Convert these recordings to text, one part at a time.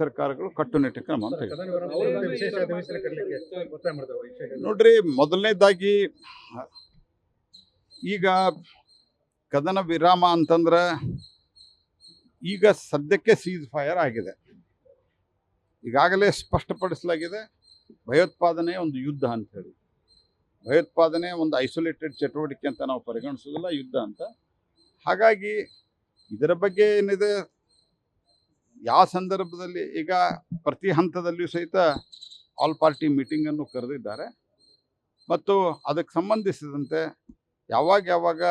ಸರ್ಕಾರಗಳು ಕಟ್ಟುನಿಟ್ಟಿನ ಕ್ರಮ ಅಂತ ನೋಡ್ರಿ ಮೊದಲನೇದಾಗಿ ಈಗ ಕದನ ವಿರಾಮ ಅಂತಂದ್ರೆ ಈಗ ಸದ್ಯಕ್ಕೆ ಸೀಸ್ ಫೈರ್ ಆಗಿದೆ. ಈಗಾಗಲೇ ಸ್ಪಷ್ಟಪಡಿಸಲಾಗಿದೆ ಭಯೋತ್ಪಾದನೆ ಒಂದು ಯುದ್ಧ ಅಂತ ಹೇಳಿ. ಭಯೋತ್ಪಾದನೆ ಒಂದು ಐಸೋಲೇಟೆಡ್ ಚಟುವಟಿಕೆ ಅಂತ ನಾವು ಪರಿಗಣಿಸೋದಿಲ್ಲ ಯುದ್ಧ ಅಂತ. ಹಾಗಾಗಿ ಇದರ ಬಗ್ಗೆ ಏನಿದೆ ಯಾವ ಸಂದರ್ಭದಲ್ಲಿ ಈಗ ಪ್ರತಿ ಹಂತದಲ್ಲಿಯೂ ಸಹಿತ ಆಲ್ ಪಾರ್ಟಿ ಮೀಟಿಂಗನ್ನು ಕರೆದಿದ್ದಾರೆ. ಮತ್ತು ಅದಕ್ಕೆ ಸಂಬಂಧಿಸಿದಂತೆ ಯಾವಾಗ ಯಾವಾಗ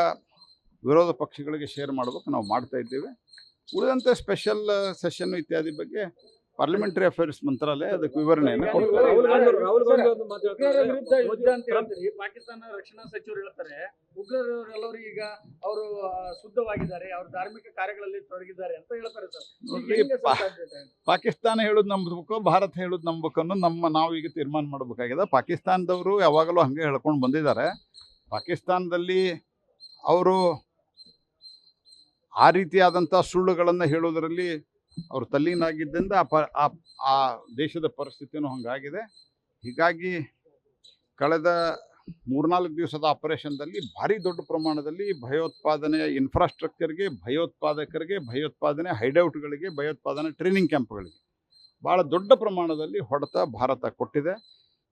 ವಿರೋಧ ಪಕ್ಷಗಳಿಗೆ ಶೇರ್ ಮಾಡಬೇಕು ನಾವು ಮಾಡ್ತಾ ಇದ್ದೇವೆ. ಉಳಿದಂತೆ ಸ್ಪೆಷಲ್ ಸೆಷನ್ ಇತ್ಯಾದಿ ಬಗ್ಗೆ ಪಾರ್ಲಿಮೆಂಟರಿ ಅಫೇರ್ಸ್ ಮಂತ್ರಾಲಯ ಅದಕ್ಕೆ ವಿವರಣೆಯನ್ನು ಕೊಡ್ತಾರೆ. ಪಾಕಿಸ್ತಾನ ರಕ್ಷಣಾ ಸಚಿವರು ಹೇಳ್ತಾರೆ ಉಗ್ರರೆಲ್ಲರೂ ಈಗ ಅವರು ಶುದ್ಧವಾಗಿದ್ದಾರೆ ಅವ್ರ ಧಾರ್ಮಿಕ ಕಾರ್ಯಗಳಲ್ಲಿ ತೊಡಗಿದ್ದಾರೆ ಅಂತ ಹೇಳ್ತಾರೆ ಸರ್? ಪಾಕಿಸ್ತಾನ ಹೇಳೋದು ನಂಬಬೇಕು ಭಾರತ ಹೇಳೋದು ನಂಬಬೇಕು ಅನ್ನೋದು ನಮ್ಮ ನಾವು ಈಗ ತೀರ್ಮಾನ ಮಾಡಬೇಕಾಗಿದೆ. ಪಾಕಿಸ್ತಾನದವರು ಯಾವಾಗಲೂ ಹಂಗೆ ಹೇಳ್ಕೊಂಡು ಬಂದಿದ್ದಾರೆ. ಪಾಕಿಸ್ತಾನದಲ್ಲಿ ಅವರು ಆ ರೀತಿಯಾದಂಥ ಸುಳ್ಳುಗಳನ್ನು ಹೇಳೋದರಲ್ಲಿ ಅವರು ತಲ್ಲೀನಾಗಿದ್ದರಿಂದ ಆ ಪ, ಆ- ದೇಶದ ಪರಿಸ್ಥಿತಿನೂ ಹಂಗಾಗಿದೆ. ಹೀಗಾಗಿ ಕಳೆದ ಮೂರ್ನಾಲ್ಕು ದಿವಸದ ಆಪರೇಷನ್ದಲ್ಲಿ ಭಾರಿ ದೊಡ್ಡ ಪ್ರಮಾಣದಲ್ಲಿ ಭಯೋತ್ಪಾದನೆ ಇನ್ಫ್ರಾಸ್ಟ್ರಕ್ಚರ್ಗೆ ಭಯೋತ್ಪಾದಕರಿಗೆ, ಭಯೋತ್ಪಾದನೆ ಹೈಡೌಟ್ಗಳಿಗೆ ಭಯೋತ್ಪಾದನೆ ಟ್ರೈನಿಂಗ್ ಕ್ಯಾಂಪ್ಗಳಿಗೆ ಭಾಳ ದೊಡ್ಡ ಪ್ರಮಾಣದಲ್ಲಿ ಹೊಡೆತ, ಭಾರತ ಕೊಟ್ಟಿದೆ.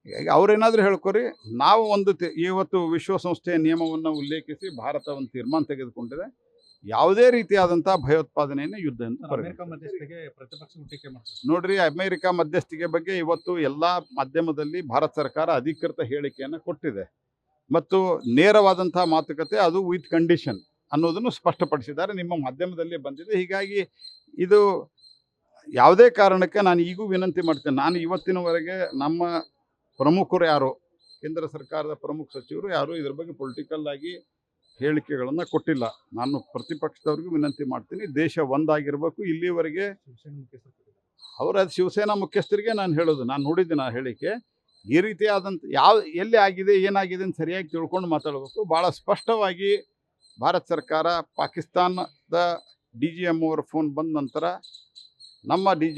ಹೀಗಾಗಿ ಅವ್ರೇನಾದರೂ ಹೇಳ್ಕೊರಿ, ನಾವು ಒಂದು ಇವತ್ತು ವಿಶ್ವಸಂಸ್ಥೆಯ ನಿಯಮವನ್ನು ಉಲ್ಲೇಖಿಸಿ ಭಾರತ ಒಂದು ತೀರ್ಮಾನ ತೆಗೆದುಕೊಂಡಿದೆ. ಯಾವುದೇ ರೀತಿಯಾದಂಥ ಭಯೋತ್ಪಾದನೆಯನ್ನು ಯುದ್ಧ ಅಂತ ನೋಡ್ರಿ ಅಮೆರಿಕ ಮಧ್ಯಸ್ಥಿಕೆ ಬಗ್ಗೆ ಇವತ್ತು ಎಲ್ಲ ಮಾಧ್ಯಮದಲ್ಲಿ ಭಾರತ ಸರ್ಕಾರ ಅಧಿಕೃತ ಹೇಳಿಕೆಯನ್ನು ಕೊಟ್ಟಿದೆ. ಮತ್ತು ನೇರವಾದಂಥ ಮಾತುಕತೆ ಅದು ವಿತ್ ಕಂಡೀಷನ್ ಅನ್ನೋದನ್ನು ಸ್ಪಷ್ಟಪಡಿಸಿದ್ದಾರೆ. ನಿಮ್ಮ ಮಾಧ್ಯಮದಲ್ಲಿ ಬಂದಿದೆ. ಹೀಗಾಗಿ ಇದು ಯಾವುದೇ ಕಾರಣಕ್ಕೆ ನಾನು ಈಗೂ ವಿನಂತಿ ಮಾಡ್ತೇನೆ. ನಾನು ಇವತ್ತಿನವರೆಗೆ ನಮ್ಮ ಪ್ರಮುಖರು ಯಾರು? ಕೇಂದ್ರ ಸರ್ಕಾರದ ಪ್ರಮುಖ ಸಚಿವರು ಯಾರು? ಇದ್ರ ಬಗ್ಗೆ ಪೊಲಿಟಿಕಲ್ ಆಗಿ ಹೇಳಿಕೆಗಳನ್ನು ಕೊಟ್ಟಿಲ್ಲ. ನಾನು ಪ್ರತಿಪಕ್ಷದವ್ರಿಗೂ ವಿನಂತಿ ಮಾಡ್ತೀನಿ ದೇಶ ಒಂದಾಗಿರಬೇಕು. ಇಲ್ಲಿವರೆಗೆ ಅವರ ಶಿವಸೇನಾ ಮುಖ್ಯಸ್ಥರಿಗೆ ನಾನು ಹೇಳೋದು ನಾನು ನೋಡಿದ್ದೀನಿ ಆ ಹೇಳಿಕೆ. ಈ ರೀತಿಯಾದಂಥ ಯಾವ ಎಲ್ಲಿ ಆಗಿದೆ ಏನಾಗಿದೆ ಅಂತ ಸರಿಯಾಗಿ ತಿಳ್ಕೊಂಡು ಮಾತಾಡಬೇಕು. ಭಾಳ ಸ್ಪಷ್ಟವಾಗಿ ಭಾರತ ಸರ್ಕಾರ ಪಾಕಿಸ್ತಾನದ ಡಿ ಜಿ ಎಂ ಅವರ ಫೋನ್ ಬಂದ ನಂತರ ನಮ್ಮ ಡಿ